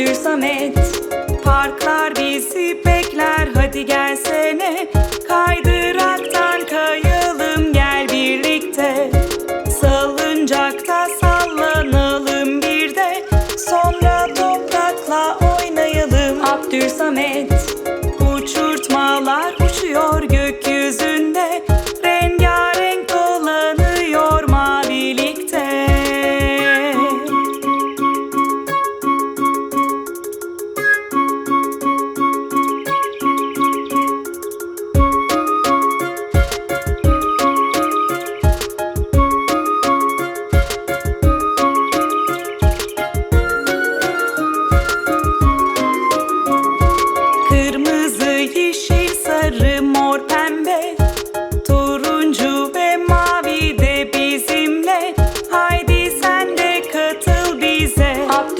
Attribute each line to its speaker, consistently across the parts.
Speaker 1: Düzdür Samet Parklar bizi bekler. Hadi gelsene Kaydıraktan kayalım gel birlikte. Salıncakta sallanalım bir de Sonra toprakla oynayalım. Abdül Samet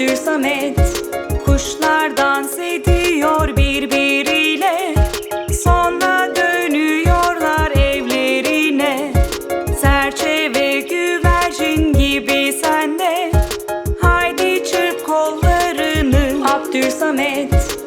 Speaker 1: Düzdür Samet Kuşlar dans ediyor birbiriyle. Sonra dönüyorlar evlerine. Serçe ve güvercin gibi sende Haydi çırp kollarını. Abdül Samet